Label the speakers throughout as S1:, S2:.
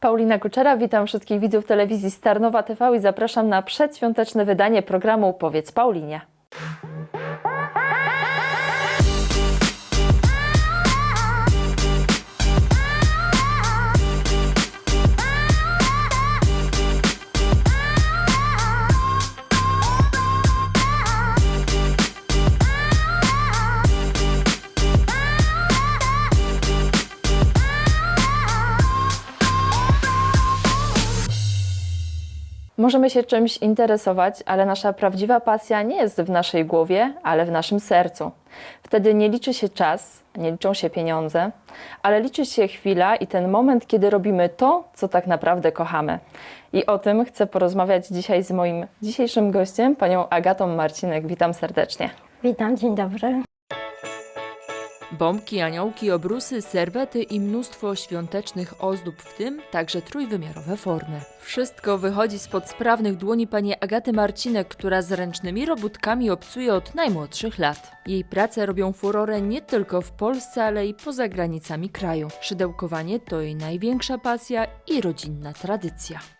S1: Paulina Kuczera, witam wszystkich widzów telewizji Starnowa TV i zapraszam na przedświąteczne wydanie programu Powiedz Paulinie. Możemy się czymś interesować, ale nasza prawdziwa pasja nie jest w naszej głowie, ale w naszym sercu. Wtedy nie liczy się czas, nie liczą się pieniądze, ale liczy się chwila i ten moment, kiedy robimy to, co tak naprawdę kochamy. I o tym chcę porozmawiać dzisiaj z moim dzisiejszym gościem, panią Agatą Marcinek. Witam serdecznie.
S2: Witam, dzień dobry.
S3: Bombki, aniołki, obrusy, serwety i mnóstwo świątecznych ozdób, w tym także trójwymiarowe formy. Wszystko wychodzi spod sprawnych dłoni pani Agaty Marcinek, która z ręcznymi robótkami obcuje od najmłodszych lat. Jej prace robią furorę nie tylko w Polsce, ale i poza granicami kraju. Szydełkowanie to jej największa pasja i rodzinna tradycja.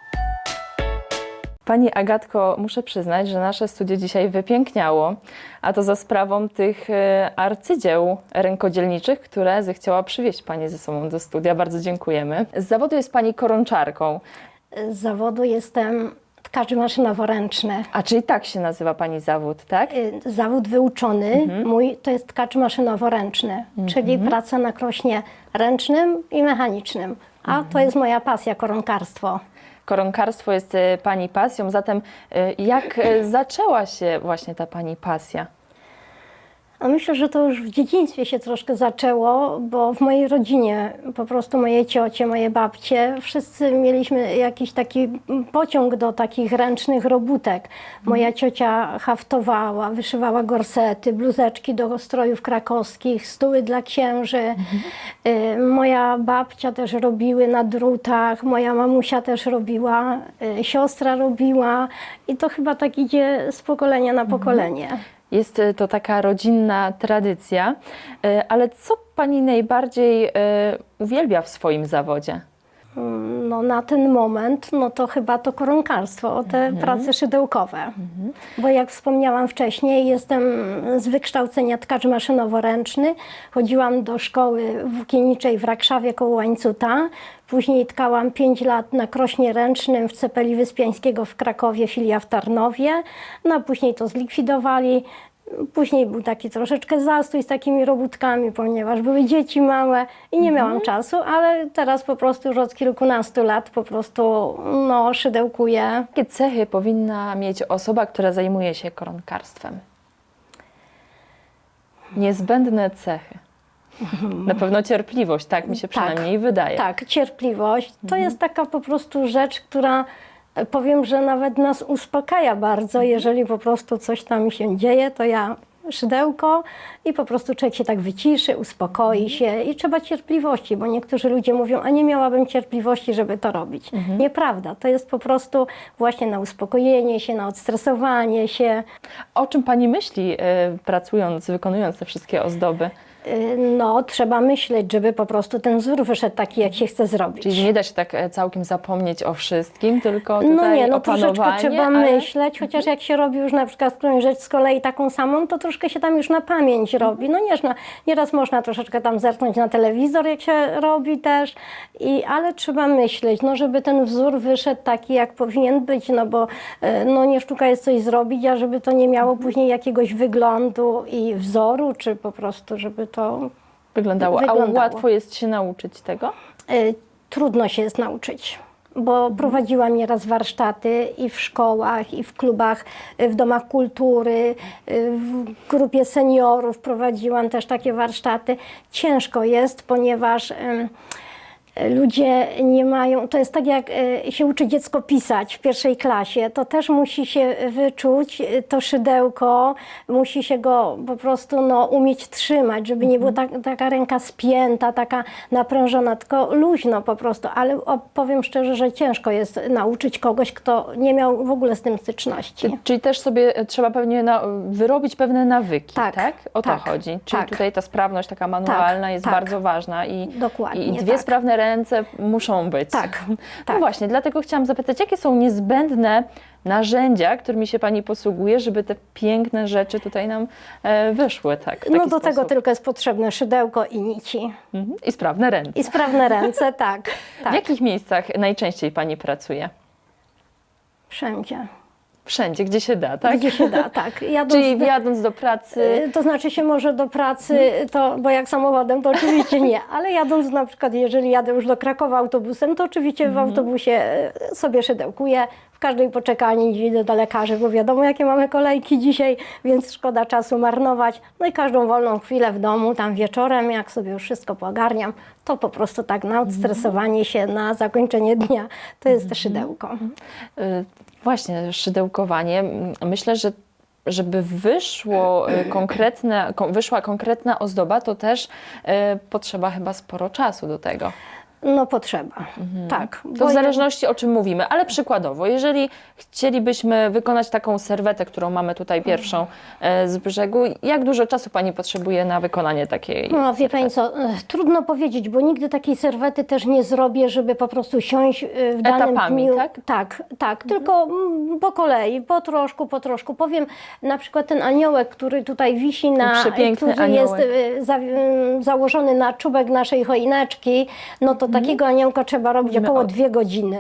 S1: Pani Agatko, muszę przyznać, że nasze studio dzisiaj wypiękniało, a to za sprawą tych e, arcydzieł rękodzielniczych, które zechciała przywieźć Pani ze sobą do studia. Bardzo dziękujemy. Z zawodu jest Pani koronczarką,
S2: Z zawodu jestem tkacz maszynowo-ręczny.
S1: a czyli tak się nazywa Pani zawód, tak?
S2: Y, Zawód wyuczony mój to jest tkacz maszynowo-ręczny, czyli praca na krośnie ręcznym i mechanicznym. A to jest moja pasja, koronkarstwo.
S1: Koronkarstwo jest e, Pani pasją, zatem e, jak e, zaczęła się właśnie ta Pani pasja?
S2: A myślę, że to już w dzieciństwie się troszkę zaczęło, bo w mojej rodzinie po prostu moje ciocie, moje babcie, wszyscy mieliśmy jakiś taki pociąg do takich ręcznych robótek. Moja ciocia haftowała, wyszywała gorsety, bluzeczki do strojów krakowskich, stóły dla księży. Y, Moja babcia też robiły na drutach, moja mamusia też robiła, y, siostra robiła i to chyba tak idzie z pokolenia na pokolenie.
S1: Jest e, to taka rodzinna tradycja, e, ale co Pani najbardziej e, uwielbia w swoim zawodzie?
S2: No na ten moment, no to chyba to koronkarstwo, te prace szydełkowe. Bo jak wspomniałam wcześniej, jestem z wykształcenia tkacz maszynowo-ręczny. Chodziłam do szkoły włókienniczej w Rakszawie koło Łańcuta. Później tkałam 5 lat na krośnie ręcznym w Cepeli Wyspiańskiego w Krakowie, filia w Tarnowie. No a później to zlikwidowali. Później był taki troszeczkę zastój z takimi robótkami, ponieważ były dzieci małe i nie miałam czasu, ale teraz po prostu już od kilkunastu lat po prostu no, szydełkuję.
S1: Jakie cechy powinna mieć osoba, która zajmuje się koronkarstwem? Niezbędne cechy. Na pewno cierpliwość, tak mi się
S2: Tak.
S1: przynajmniej wydaje.
S2: Tak, cierpliwość to jest taka po prostu rzecz, która powiem, że nawet nas uspokaja bardzo, jeżeli po prostu coś tam się dzieje, to ja szydełko i po prostu człowiek się tak wyciszy, uspokoi się i trzeba cierpliwości, bo niektórzy ludzie mówią, a nie miałabym cierpliwości, żeby to robić. Nieprawda, to jest po prostu właśnie na uspokojenie się, na odstresowanie się.
S1: O czym Pani myśli, e, pracując, wykonując te wszystkie ozdoby?
S2: Y, No, trzeba myśleć, żeby po prostu ten wzór wyszedł taki, jak się chce zrobić.
S1: Czyli nie da się tak e, całkiem zapomnieć o wszystkim, tylko tutaj
S2: No nie, no troszeczkę trzeba
S1: ale...
S2: myśleć, chociaż jak się robi już na przykład którąś rzecz z kolei taką samą, to troszkę się tam już na pamięć robi. No nie, no, nieraz można troszeczkę tam zerknąć na telewizor, jak się robi też, I, ale trzeba myśleć, no żeby ten wzór wyszedł taki, jak powinien być, no bo e, no nie sztuka jest coś zrobić, a żeby to nie miało później jakiegoś wyglądu i wzoru, czy po prostu, żeby to
S1: Wyglądało. A
S2: wyglądało.
S1: łatwo jest się nauczyć tego?
S2: Y, Trudno się jest nauczyć, bo prowadziłam nieraz warsztaty i w szkołach, i w klubach, y, w domach kultury, y, w grupie seniorów prowadziłam też takie warsztaty. Ciężko jest, ponieważ ludzie nie mają, to jest tak jak y, się uczy dziecko pisać w pierwszej klasie, to też musi się wyczuć y, to szydełko, musi się go po prostu no, umieć trzymać, żeby nie była tak, taka ręka spięta, taka naprężona, tylko luźno po prostu, ale powiem szczerze, że ciężko jest nauczyć kogoś, kto nie miał w ogóle z tym styczności.
S1: Czy- Czyli też sobie e, trzeba pewnie na, wyrobić pewne nawyki, tak?
S2: Tak,
S1: O to
S2: tak,
S1: chodzi. Czyli
S2: tak.
S1: tutaj ta sprawność taka manualna jest
S2: tak.
S1: bardzo ważna i,
S2: Dokładnie,
S1: i dwie
S2: tak.
S1: sprawne ręce ręce muszą być.
S2: Tak,
S1: No
S2: tak.
S1: właśnie, dlatego chciałam zapytać, jakie są niezbędne narzędzia, którymi się Pani posługuje, żeby te piękne rzeczy tutaj nam e, wyszły, tak?
S2: No do tego
S1: sposób.
S2: tylko jest potrzebne szydełko i nici.
S1: Mhm. I sprawne ręce.
S2: I sprawne ręce, tak.
S1: W
S2: tak.
S1: jakich miejscach najczęściej Pani pracuje?
S2: Wszędzie.
S1: Wszędzie, gdzie się da, tak?
S2: Gdzie się da, tak. Jadąc
S1: Czyli jadąc do pracy,
S2: Y, To znaczy się może do pracy, to, bo jak samochodem to oczywiście nie, ale jadąc na przykład, jeżeli jadę już do Krakowa autobusem, to oczywiście w autobusie y, sobie szydełkuję. W każdej poczekalni idę do lekarzy, bo wiadomo jakie mamy kolejki dzisiaj, więc szkoda czasu marnować. No i każdą wolną chwilę w domu, tam wieczorem, jak sobie już wszystko pogarniam, to po prostu tak na odstresowanie się, na zakończenie dnia, to jest szydełko.
S1: Właśnie szydełkowanie, myślę, że żeby wyszło y, konkretne, ko- wyszła konkretna ozdoba, to też y, potrzeba chyba sporo czasu do tego.
S2: No potrzeba, tak.
S1: To w zależności o czym mówimy, ale przykładowo, jeżeli chcielibyśmy wykonać taką serwetę, którą mamy tutaj pierwszą e, z brzegu, jak dużo czasu Pani potrzebuje na wykonanie takiej
S2: No wie? Pani co, e, trudno powiedzieć, bo nigdy takiej serwety też nie zrobię, żeby po prostu siąść e, w danym
S1: Etapami,
S2: dniu.
S1: tak?
S2: Tak, tak, tylko mm, po kolei, po troszku, po troszku. Powiem na przykład ten aniołek, który tutaj wisi na,
S1: przepiękny
S2: który jest
S1: aniołek.
S2: e, za, m, założony na czubek naszej choineczki, no to takiego aniołka trzeba robić
S1: Mówimy
S2: około
S1: o-
S2: dwie godziny.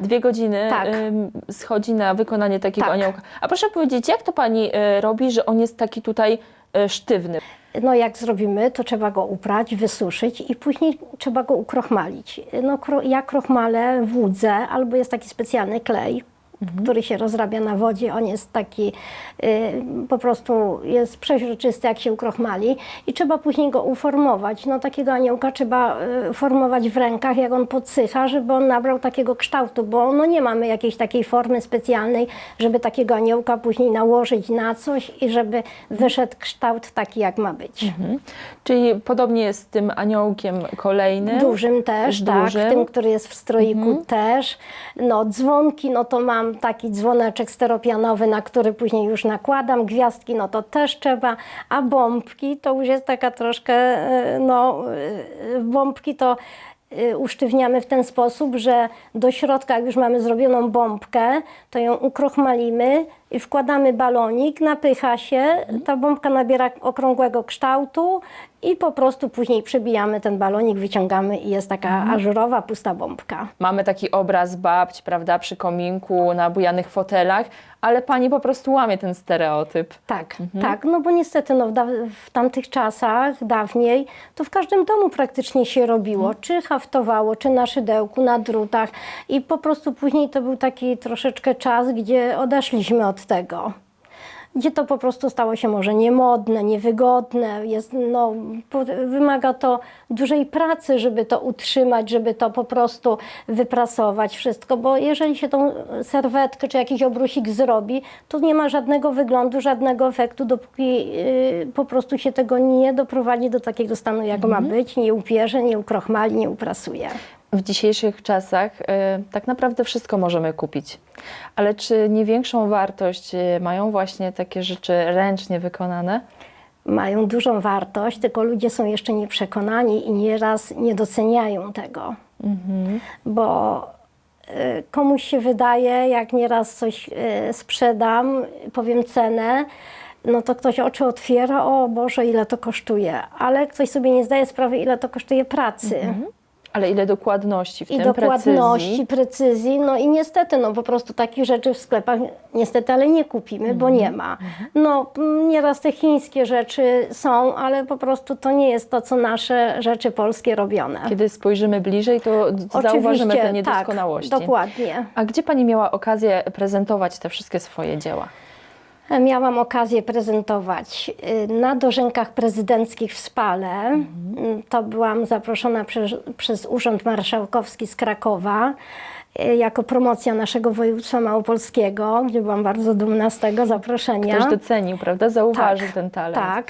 S1: Dwie godziny
S2: Tak.
S1: ym, schodzi na wykonanie takiego
S2: Tak.
S1: aniołka. A proszę powiedzieć, jak to Pani y, robi, że on jest taki tutaj y, sztywny?
S2: No jak zrobimy, to trzeba go uprać, wysuszyć i później trzeba go ukrochmalić. No kro, ja krochmalę w łódze, albo jest taki specjalny klej, który się rozrabia na wodzie. On jest taki, y, po prostu jest przeźroczysty, jak się ukrochmali i trzeba później go uformować. No takiego aniołka trzeba y, formować w rękach, jak on podsycha, żeby on nabrał takiego kształtu, bo no nie mamy jakiejś takiej formy specjalnej, żeby takiego aniołka później nałożyć na coś i żeby wyszedł kształt taki, jak ma być.
S1: Mhm. Czyli podobnie jest z tym aniołkiem kolejnym.
S2: Dużym też, tak,
S1: Dużym.
S2: tym, który jest w stroiku też. No dzwonki, no to mam taki dzwoneczek steropianowy, na który później już nakładam. Gwiazdki, no to też trzeba, a bombki to już jest taka troszkę, e, no e, bombki to e, usztywniamy w ten sposób, że do środka, jak już mamy zrobioną bombkę, to ją ukrochmalimy i wkładamy balonik, napycha się, ta bombka nabiera okrągłego kształtu i po prostu później przebijamy ten balonik, wyciągamy i jest taka ażurowa, pusta bombka.
S1: Mamy taki obraz babci, prawda, przy kominku, na bujanych fotelach, ale Pani po prostu łamie ten stereotyp.
S2: Tak, tak, no bo niestety no, w, da- w tamtych czasach, dawniej, to w każdym domu praktycznie się robiło, czy haftowało, czy na szydełku, na drutach i po prostu później to był taki troszeczkę czas, gdzie odeszliśmy od tego. Gdzie to po prostu stało się może niemodne, niewygodne, jest, no, wymaga to dużej pracy, żeby to utrzymać, żeby to po prostu wyprasować wszystko, bo jeżeli się tą serwetkę czy jakiś obrusik zrobi, to nie ma żadnego wyglądu, żadnego efektu, dopóki yy, po prostu się tego nie doprowadzi do takiego stanu, jak ma być, nie upierze, nie ukrochmali, nie uprasuje.
S1: W dzisiejszych czasach y, tak naprawdę wszystko możemy kupić. Ale czy nie większą wartość y, mają właśnie takie rzeczy ręcznie wykonane?
S2: Mają dużą wartość, tylko ludzie są jeszcze nieprzekonani i nieraz nie doceniają tego. Bo y, komuś się wydaje, jak nieraz coś y, sprzedam, powiem cenę, no to ktoś oczy otwiera, o Boże, ile to kosztuje. Ale ktoś sobie nie zdaje sprawy, ile to kosztuje pracy.
S1: Ale ile dokładności w
S2: I
S1: tym
S2: dokładności,
S1: precyzji.
S2: precyzji. No i niestety, no po prostu takich rzeczy w sklepach niestety, ale nie kupimy, bo nie ma. No m, nieraz te chińskie rzeczy są, ale po prostu to nie jest to, co nasze rzeczy polskie robione.
S1: Kiedy spojrzymy bliżej, to zauważymy te niedoskonałości.
S2: Tak, dokładnie.
S1: A gdzie Pani miała okazję prezentować te wszystkie swoje dzieła?
S2: Miałam okazję prezentować y, na dożynkach prezydenckich w Spale. Y, To byłam zaproszona przez, przez Urząd Marszałkowski z Krakowa. e, jako promocja naszego województwa małopolskiego, gdzie byłam bardzo dumna z tego zaproszenia.
S1: Ktoś docenił, prawda? Zauważył
S2: Tak,
S1: ten talent.
S2: Tak.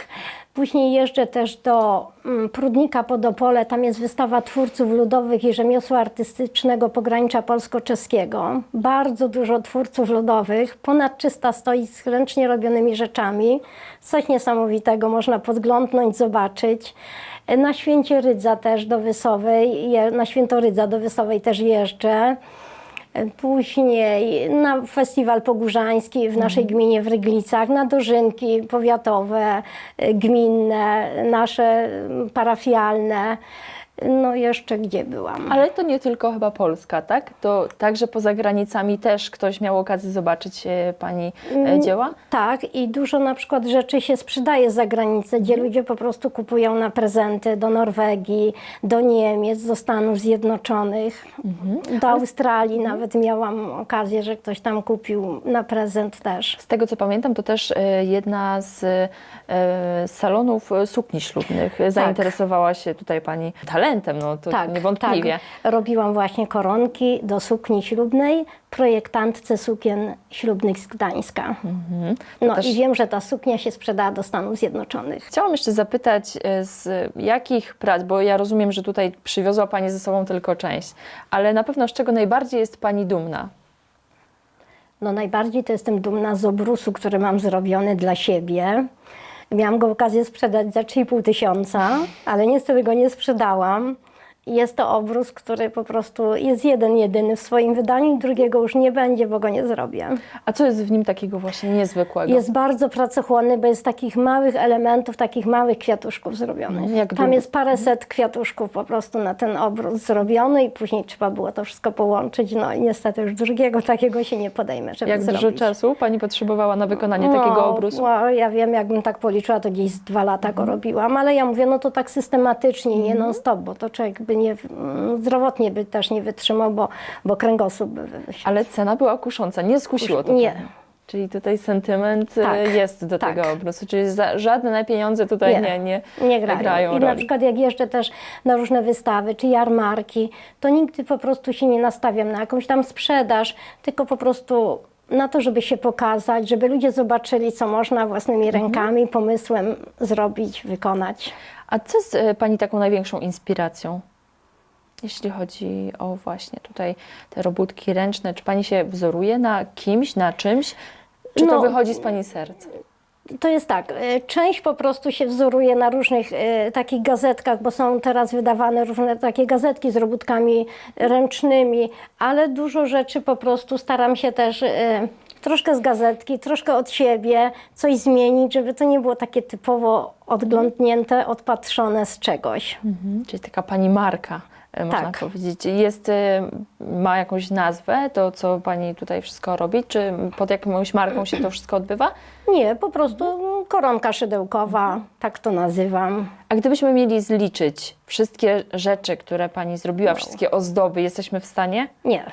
S2: Później jeżdżę też do mm, Prudnika pod Opole. Tam jest wystawa twórców ludowych i rzemiosła artystycznego pogranicza polsko-czeskiego. Bardzo dużo twórców ludowych. Ponad 300 stoi z ręcznie robionymi rzeczami. Coś niesamowitego można podglądnąć, zobaczyć. Na Święcie Rydza też do Wysowej, na Święto Rydza do Wysowej też jeżdżę. Później na festiwal pogórzański w naszej gminie w Ryglicach, na dożynki powiatowe, y, gminne, nasze parafialne. No jeszcze gdzie byłam?
S1: Ale to nie tylko chyba Polska, tak? To także poza granicami też ktoś miał okazję zobaczyć e, Pani e, dzieła?
S2: Tak, i dużo na przykład rzeczy się sprzedaje za granicę, gdzie ludzie po prostu kupują na prezenty do Norwegii, do Niemiec, do Stanów Zjednoczonych, do Australii nawet miałam okazję, że ktoś tam kupił na prezent też.
S1: Z tego co pamiętam, to też e, jedna z e, salonów e, sukni ślubnych e, zainteresowała się tutaj Pani talentem, no to niewątpliwie.
S2: Tak. Robiłam właśnie koronki do sukni ślubnej projektantce sukien ślubnych z Gdańska. No
S1: też-
S2: i wiem, że ta suknia się sprzedała do Stanów Zjednoczonych.
S1: Chciałam jeszcze zapytać, e, z jakich prac, bo ja rozumiem, że tutaj przywiozła Pani ze sobą tylko część, ale na pewno z czego najbardziej jest Pani dumna?
S2: No najbardziej to jestem dumna z obrusu, który mam zrobiony dla siebie. Miałam go okazję sprzedać za 3,5 tysiąca, ale niestety go nie sprzedałam. Jest to obrus, który po prostu jest jeden, jedyny w swoim wydaniu drugiego już nie będzie, bo go nie zrobię.
S1: A co jest w nim takiego właśnie niezwykłego?
S2: Jest bardzo pracochłonny, bo jest takich małych elementów, takich małych kwiatuszków zrobionych.
S1: Mhm, jak
S2: Tam
S1: długo-
S2: jest paręset kwiatuszków po prostu na ten obrus zrobiony i później trzeba było to wszystko połączyć. No i niestety już drugiego takiego się nie podejmę, żeby
S1: Jak
S2: zrobić.
S1: dużo czasu Pani potrzebowała na wykonanie takiego obrusu?
S2: No, ja wiem, jakbym tak policzyła, to gdzieś z dwa lata
S1: Mhm.
S2: go robiłam, ale ja mówię, no to tak systematycznie, nie non stop, bo to człowiek by nie, zdrowotnie by też nie wytrzymał, bo, bo kręgosłup by wysiadł.
S1: Ale cena była kusząca, nie skusiło to
S2: Nie.
S1: Pani. Czyli tutaj sentyment e,
S2: Tak,
S1: jest do
S2: tak.
S1: tego obrusu, czyli za, żadne pieniądze tutaj nie, nie,
S2: nie grają. I na
S1: roli.
S2: przykład jak jeżdżę też na różne wystawy czy jarmarki, to nigdy po prostu się nie nastawiam na jakąś tam sprzedaż, tylko po prostu na to, żeby się pokazać, żeby ludzie zobaczyli, co można własnymi
S1: Mhm.
S2: rękami, pomysłem zrobić, wykonać.
S1: A co jest Pani taką największą inspiracją? Jeśli chodzi o właśnie tutaj te robótki ręczne, czy Pani się wzoruje na kimś, na czymś? Czy to
S2: No,
S1: wychodzi z Pani serca?
S2: To jest tak, e, część po prostu się wzoruje na różnych e, takich gazetkach, bo są teraz wydawane różne takie gazetki z robótkami ręcznymi, ale dużo rzeczy po prostu staram się też e, troszkę z gazetki, troszkę od siebie coś zmienić, żeby to nie było takie typowo odglądnięte, odpatrzone z czegoś.
S1: Mhm. Czyli taka Pani marka, można
S2: Tak.
S1: powiedzieć. Jest, e, ma jakąś nazwę, to co Pani tutaj wszystko robi? Czy pod jakąś marką się to wszystko odbywa?
S2: Nie, po prostu koronka szydełkowa, tak to nazywam.
S1: A gdybyśmy mieli zliczyć wszystkie rzeczy, które Pani zrobiła, wszystkie ozdoby, jesteśmy w stanie?
S2: Nie.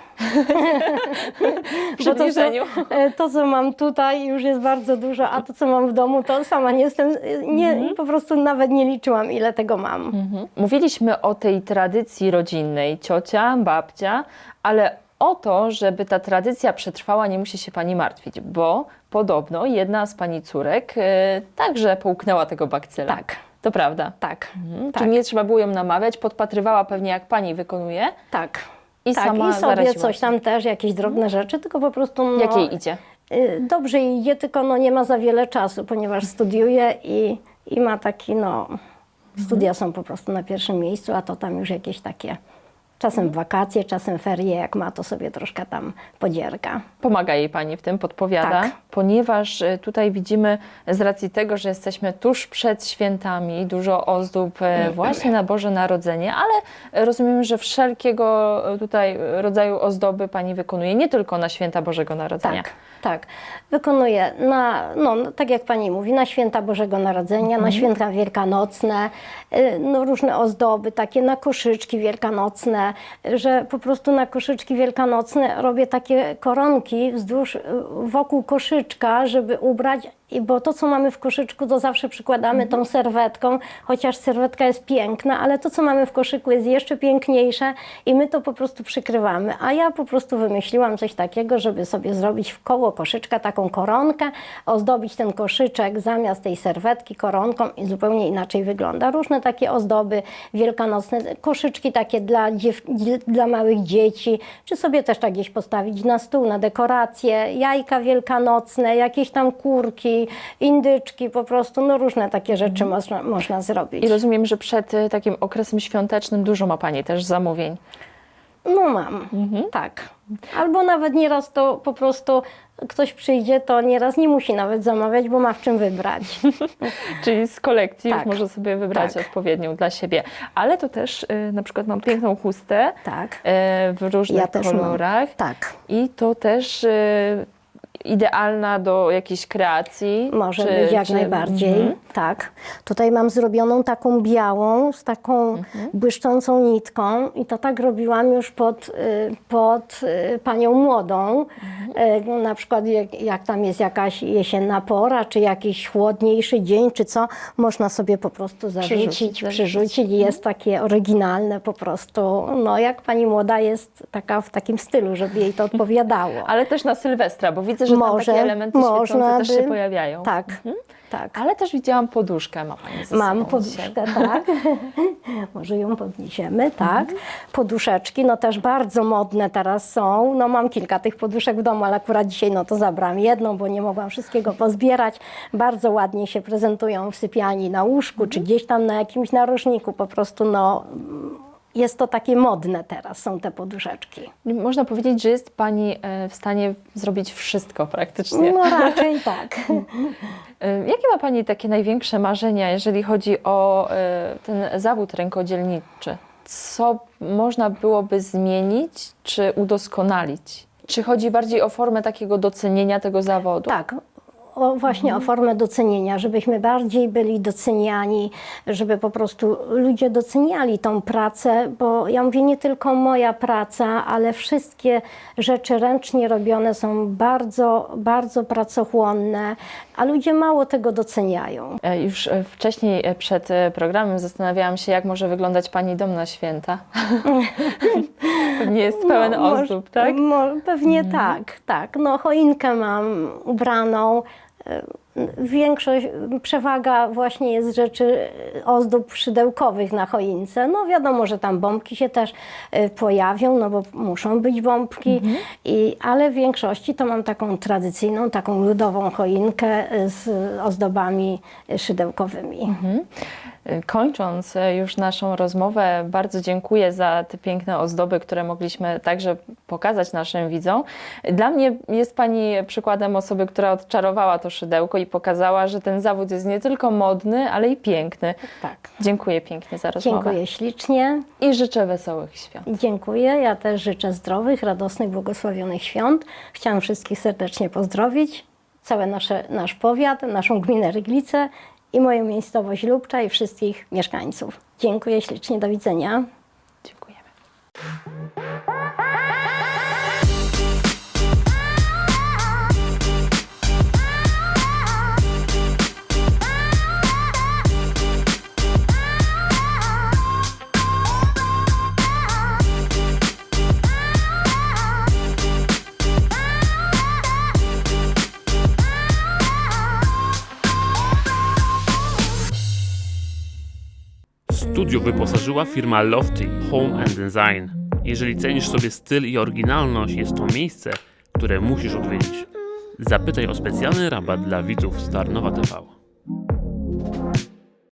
S1: W
S2: to, co, e, to, co mam tutaj, już jest bardzo dużo, a to, co mam w domu, to sama nie jestem, e, nie, po prostu nawet nie liczyłam, ile tego mam.
S1: Mhm. Mówiliśmy o tej tradycji rodzinnej, ciocia, babcia, ale o to, żeby ta tradycja przetrwała, nie musi się Pani martwić, bo podobno jedna z Pani córek e, także połknęła tego bakcyla.
S2: Tak.
S1: To prawda.
S2: Tak,
S1: Mhm.
S2: tak,
S1: Czyli nie trzeba było ją namawiać, podpatrywała pewnie jak Pani wykonuje
S2: tak.
S1: i
S2: tak,
S1: sama
S2: i sobie
S1: zaraziła
S2: coś
S1: się.
S2: tam też, jakieś drobne rzeczy, tylko po prostu no,
S1: Jak jej idzie?
S2: y, dobrze jej idzie, tylko no, nie ma za wiele czasu, ponieważ studiuje i, i ma taki, no, studia są po prostu na pierwszym miejscu, a to tam już jakieś takie, czasem wakacje, czasem ferie, jak ma, to sobie troszkę tam podzierga.
S1: Pomaga jej Pani w tym, podpowiada,
S2: Tak.
S1: ponieważ e, tutaj widzimy z racji tego, że jesteśmy tuż przed świętami, dużo ozdób e, właśnie na Boże Narodzenie, ale rozumiem, że wszelkiego e, tutaj rodzaju ozdoby Pani wykonuje, nie tylko na święta Bożego Narodzenia.
S2: Tak, tak. Wykonuję na, no, no, tak jak pani mówi, na święta Bożego Narodzenia, na święta wielkanocne, y, no, różne ozdoby, takie na koszyczki wielkanocne, że po prostu na koszyczki wielkanocne robię takie koronki wzdłuż, wokół koszyczka, żeby ubrać I bo to, co mamy w koszyczku, to zawsze przykładamy tą serwetką, chociaż serwetka jest piękna, ale to, co mamy w koszyku jest jeszcze piękniejsze i my to po prostu przykrywamy. A ja po prostu wymyśliłam coś takiego, żeby sobie zrobić w koło koszyczka taką koronkę, ozdobić ten koszyczek zamiast tej serwetki koronką i zupełnie inaczej wygląda. Różne takie ozdoby wielkanocne, koszyczki takie dla, dla małych dzieci, czy sobie też tak gdzieś postawić na stół, na dekoracje, jajka wielkanocne, jakieś tam kurki, indyczki, po prostu, no różne takie rzeczy można, można zrobić.
S1: I rozumiem, że przed y, takim okresem świątecznym dużo ma Pani też zamówień.
S2: No mam, tak. Albo nawet nieraz to po prostu ktoś przyjdzie, to nieraz nie musi nawet zamawiać, bo ma w czym wybrać.
S1: Czyli z kolekcji
S2: Tak.
S1: już może sobie wybrać
S2: Tak.
S1: odpowiednią dla siebie. Ale to też y, na przykład mam piękną chustę
S2: Tak.
S1: y, w różnych
S2: Ja
S1: kolorach.
S2: Tak.
S1: I to też y, idealna do jakiejś kreacji.
S2: Może
S1: czy-
S2: być jak
S1: czy-
S2: najbardziej,
S1: Mhm.
S2: tak. Tutaj mam zrobioną taką białą, z taką
S1: Mhm.
S2: błyszczącą nitką i to tak robiłam już pod, y, pod y, panią młodą.
S1: Mhm.
S2: Y, Na przykład jak, jak tam jest jakaś jesienna pora, czy jakiś chłodniejszy dzień, czy co, można sobie po prostu zarzucić, przyrzucić i jest takie oryginalne po prostu. No jak pani młoda jest taka w takim stylu, żeby jej to odpowiadało.
S1: Ale też na Sylwestra, bo widzę, że tam takie elementy świecące też się
S2: by-
S1: pojawiają.
S2: Tak, tak.
S1: Ale też widziałam poduszkę ma Pani ze
S2: Mam
S1: sobą dzisiaj.
S2: poduszkę, tak. Może ją podniesiemy, tak.
S1: Mhm.
S2: Poduszeczki, no też bardzo modne teraz są. No mam kilka tych poduszek w domu, ale akurat dzisiaj no to zabrałam jedną, bo nie mogłam wszystkiego pozbierać. Bardzo ładnie się prezentują w sypialni na łóżku,
S1: Mhm.
S2: czy gdzieś tam na jakimś narożniku. Po prostu no jest to takie modne teraz, są te poduszeczki.
S1: Można powiedzieć, że jest Pani e, w stanie zrobić wszystko praktycznie.
S2: No raczej tak.
S1: E, Jakie ma Pani takie największe marzenia, jeżeli chodzi o e, ten zawód rękodzielniczy? Co można byłoby zmienić czy udoskonalić? Czy chodzi bardziej o formę takiego docenienia tego zawodu?
S2: Tak. O, właśnie o formę docenienia, żebyśmy bardziej byli doceniani, żeby po prostu ludzie doceniali tą pracę, bo ja mówię nie tylko moja praca, ale wszystkie rzeczy ręcznie robione są bardzo, bardzo pracochłonne, a ludzie mało tego doceniają.
S1: E, Już e, wcześniej e, przed programem zastanawiałam się, jak może wyglądać Pani dom na święta. Pewnie jest pełen
S2: No, może-
S1: ozdób, tak?
S2: Mo, pewnie tak, tak. No choinkę mam ubraną. E, Większość, przewaga właśnie jest rzeczy e, ozdób szydełkowych na choince. No wiadomo, że tam bombki się też e, pojawią, no bo muszą być bombki, I, ale w większości to mam taką tradycyjną, taką ludową choinkę z ozdobami szydełkowymi.
S1: E, Kończąc e, już naszą rozmowę, bardzo dziękuję za te piękne ozdoby, które mogliśmy także pokazać naszym widzom. Dla mnie jest Pani przykładem osoby, która odczarowała to szydełko i pokazała, że ten zawód jest nie tylko modny, ale i piękny.
S2: Tak.
S1: Dziękuję pięknie za rozmowę
S2: Dziękuję ślicznie.
S1: i życzę wesołych świąt.
S2: Dziękuję. Ja też życzę zdrowych, radosnych, błogosławionych świąt. Chciałam wszystkich serdecznie pozdrowić. Cały nasze, nasz powiat, naszą gminę Ryglice i moją miejscowość Lubcza i wszystkich mieszkańców. Dziękuję ślicznie. Do widzenia.
S1: Dziękujemy.
S4: Studio wyposażyła firma Lofty Home and Design. Jeżeli cenisz sobie styl i oryginalność, jest to miejsce, które musisz odwiedzić. Zapytaj o specjalny rabat dla widzów Starnowa TV.